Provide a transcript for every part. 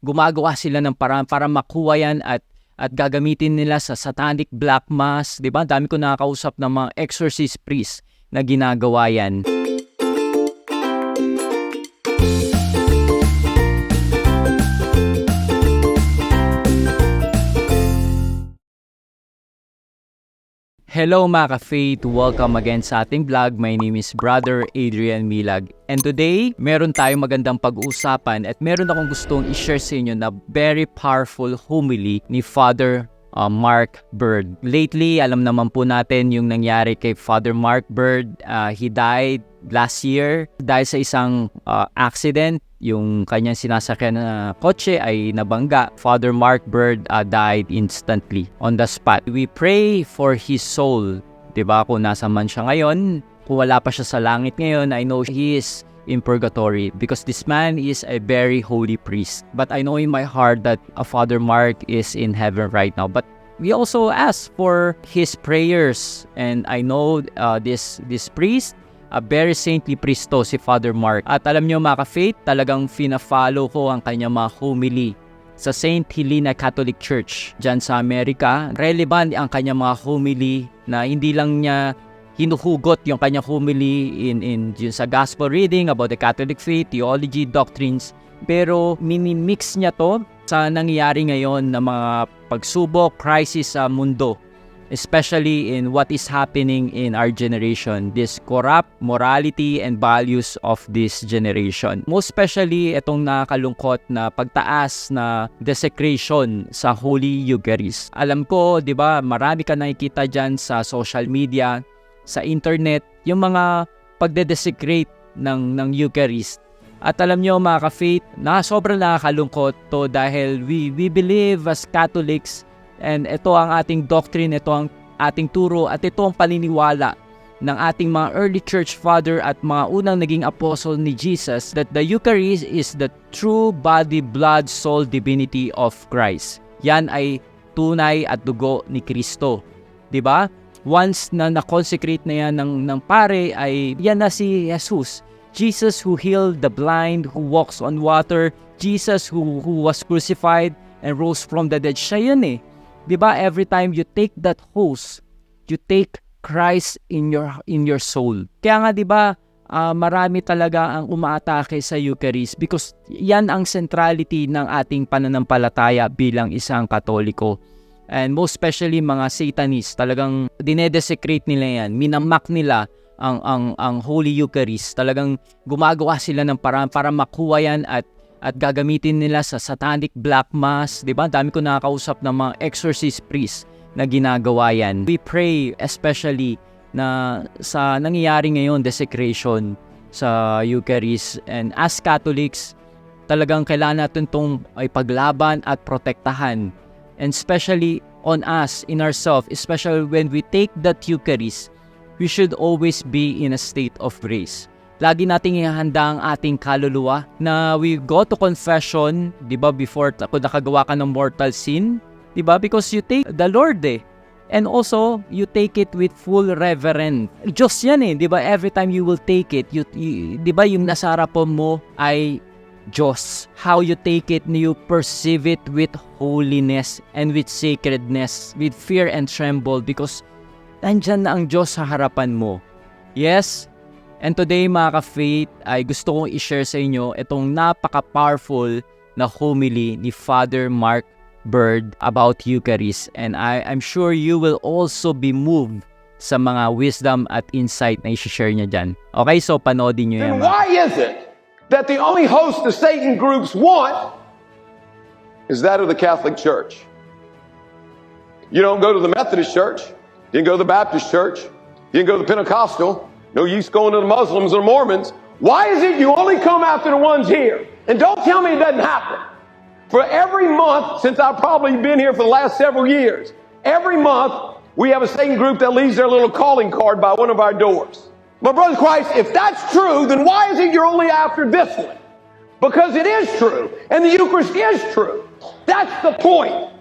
gumagawa sila ng paraan para makuha yan at at gagamitin nila sa satanic black mass, 'di ba? Dami ko nakakausap ng mga exorcist priest na ginagawa yan. Hello mga ka-faith! Welcome again sa ating vlog. My name is Brother Adrian Milag. And today, meron tayong magandang pag-uusapan at meron akong gustong i-share sa inyo na very powerful homily ni Father uh, Mark Bird. Lately, alam naman po natin yung nangyari kay Father Mark Bird. Uh, he died last year dahil sa isang uh, accident yung kanyang sinasakyan na kotse ay nabangga. Father Mark Bird uh, died instantly on the spot. We pray for his soul. 'Di ba Kung nasa man siya ngayon, kung wala pa siya sa langit ngayon, I know he is in purgatory because this man is a very holy priest. But I know in my heart that a Father Mark is in heaven right now. But we also ask for his prayers and I know uh, this this priest a very saintly pristo si Father Mark. At alam niyo mga ka-faith, talagang fina-follow ko ang kanyang mga homily sa St. Helena Catholic Church dyan sa Amerika. Relevant ang kanyang mga homily na hindi lang niya hinuhugot yung kanyang homily in, in yun sa gospel reading about the Catholic faith, theology, doctrines. Pero minimix niya to sa nangyayari ngayon na mga pagsubok, crisis sa mundo especially in what is happening in our generation, this corrupt morality and values of this generation. Most especially itong nakakalungkot na pagtaas na desecration sa Holy Eucharist. Alam ko, 'di ba, marami ka nakikita diyan sa social media, sa internet, yung mga pagde-desecrate ng ng Eucharist. At alam nyo mga ka-faith, na sobrang nakakalungkot to dahil we, we believe as Catholics And ito ang ating doctrine, ito ang ating turo at ito ang paniniwala ng ating mga early church father at mga unang naging apostle ni Jesus that the Eucharist is the true body, blood, soul, divinity of Christ. Yan ay tunay at dugo ni Kristo. 'Di ba? Once na na-consecrate na yan ng, ng pare ay yan na si Jesus. Jesus who healed the blind, who walks on water, Jesus who, who was crucified and rose from the dead. Siya yun eh. 'Di ba? Every time you take that host, you take Christ in your in your soul. Kaya nga 'di ba, uh, marami talaga ang umaatake sa Eucharist because yan ang centrality ng ating pananampalataya bilang isang Katoliko. And most especially mga Satanists, talagang dinedesecrate nila yan, minamak nila ang ang ang Holy Eucharist. Talagang gumagawa sila ng paraan para makuha yan at at gagamitin nila sa satanic black mass, 'di ba? Dami ko nakakausap ng mga exorcist priest na ginagawa yan. We pray especially na sa nangyayari ngayon desecration sa Eucharist and as Catholics talagang kailangan natin tong ay paglaban at protektahan and especially on us in ourselves especially when we take that Eucharist we should always be in a state of grace lagi nating ihahanda ang ating kaluluwa na we go to confession, 'di ba, before kung nakagawa ka ng mortal sin, 'di ba? Because you take the Lord eh. And also, you take it with full reverence. Diyos yan eh, di ba? Every time you will take it, you, you, di ba yung nasa harapan mo ay Diyos. How you take it, you perceive it with holiness and with sacredness, with fear and tremble because nandyan na ang Diyos sa harapan mo. Yes, And today mga ka-faith ay gusto kong i-share sa inyo itong napaka-powerful na homily ni Father Mark Bird about Eucharist. And I, I'm sure you will also be moved sa mga wisdom at insight na i-share niya dyan. Okay, so panoodin nyo yan. Then why is it that the only host the Satan groups want is that of the Catholic Church? You don't go to the Methodist Church. You can go to the Baptist Church. You can go to the Pentecostal. No use going to the Muslims or Mormons. Why is it you only come after the ones here? And don't tell me it doesn't happen. For every month, since I've probably been here for the last several years, every month we have a Satan group that leaves their little calling card by one of our doors. My brother Christ, if that's true, then why is it you're only after this one? Because it is true, and the Eucharist is true. That's the point.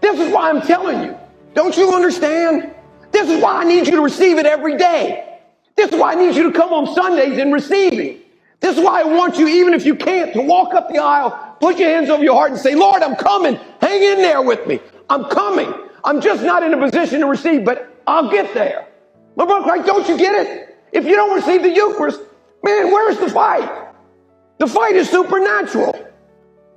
This is why I'm telling you. Don't you understand? This is why I need you to receive it every day. This is why I need you to come on Sundays and receive Him. This is why I want you, even if you can't, to walk up the aisle Put your hands over your heart and say, Lord, I'm coming. Hang in there with me. I'm coming. I'm just not in a position to receive, but I'll get there. My brother Christ, don't you get it? If you don't receive the Eucharist, man, where's the fight? The fight is supernatural.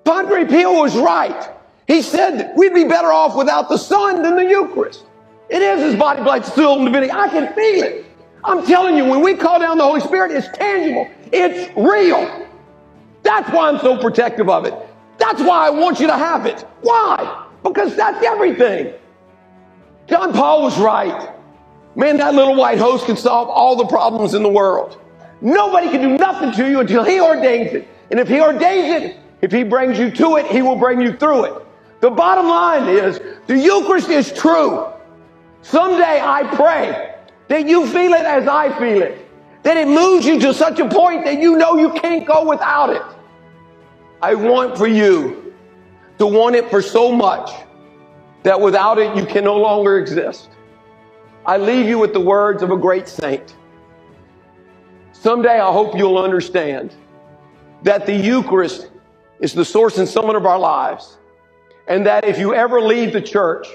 Padre Pio was right. He said we'd be better off without the Son than the Eucharist. It is his body, blood, soul, and divinity. I can feel it. I'm telling you, when we call down the Holy Spirit, it's tangible. It's real. That's why I'm so protective of it. That's why I want you to have it. Why? Because that's everything. John Paul was right. Man, that little white host can solve all the problems in the world. Nobody can do nothing to you until he ordains it. And if he ordains it, if he brings you to it, he will bring you through it. The bottom line is the Eucharist is true. Someday I pray that you feel it as I feel it, that it moves you to such a point that you know you can't go without it. I want for you to want it for so much that without it you can no longer exist. I leave you with the words of a great saint. Someday I hope you'll understand that the Eucharist is the source and summit of our lives. And that if you ever leave the church,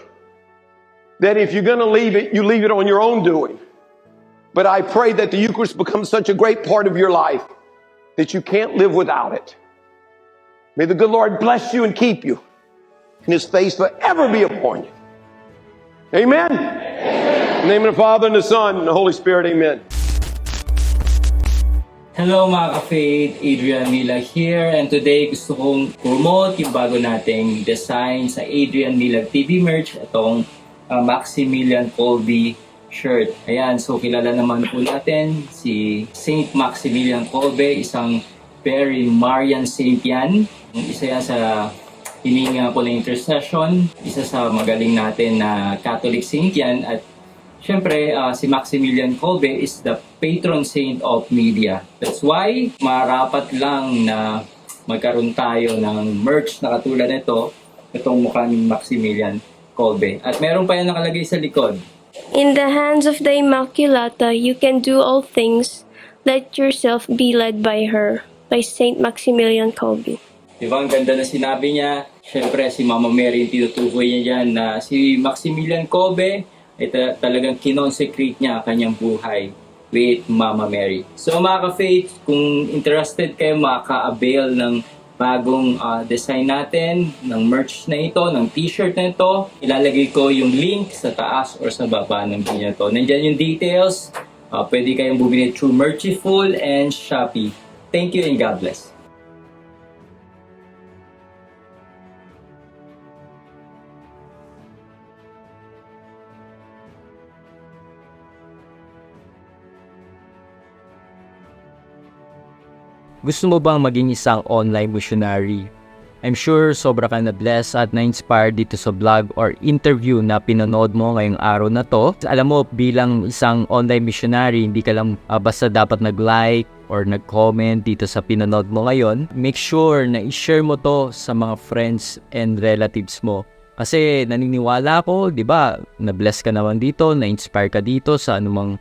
that if you're going to leave it, you leave it on your own doing. But I pray that the Eucharist becomes such a great part of your life that you can't live without it. May the good Lord bless you and keep you, and his face forever be upon you. Amen. Name of the Father and the Son and the Holy Spirit, amen. Hello mga ka-faith, Adrian Milag here and today gusto kong promote yung bago nating design sa Adrian Milag TV merch, itong uh, Maximilian Colby shirt. Ayan, so kilala naman po natin si Saint Maximilian Colby, isang very Marian saint yan. Isa yan sa hininga po ng intercession, isa sa magaling natin na Catholic saint yan at Siyempre, ah, si Maximilian Kolbe is the patron saint of media. That's why marapat lang na magkaroon tayo ng merch na katulad nito, itong mukha ni Maximilian Kolbe. At meron pa yan nakalagay sa likod. In the hands of the Immaculata, you can do all things. Let yourself be led by her. By Saint Maximilian Kolbe. Di ba? Ang ganda na sinabi niya. Siyempre, si Mama Mary tinutukoy niya dyan na si Maximilian Kolbe ay ta- talagang kinonsecrate niya ang kanyang buhay with Mama Mary. So mga ka-faith, kung interested kayo maka-avail ng bagong ah, design natin, ng merch na ito, ng t-shirt na ito, ilalagay ko yung link sa taas or sa baba ng video na ito. Nandyan yung details. Ah, pwede kayong bumili through Merchiful and Shopee. Thank you and God bless. Gusto mo bang maging isang online missionary? I'm sure sobra ka na blessed at na-inspired dito sa vlog or interview na pinanood mo ngayong araw na to. Alam mo, bilang isang online missionary, hindi ka lang ah, basta dapat nag-like or nag-comment dito sa pinanood mo ngayon. Make sure na i-share mo to sa mga friends and relatives mo. Kasi naniniwala ko, di ba, na-bless ka naman dito, na-inspire ka dito sa anumang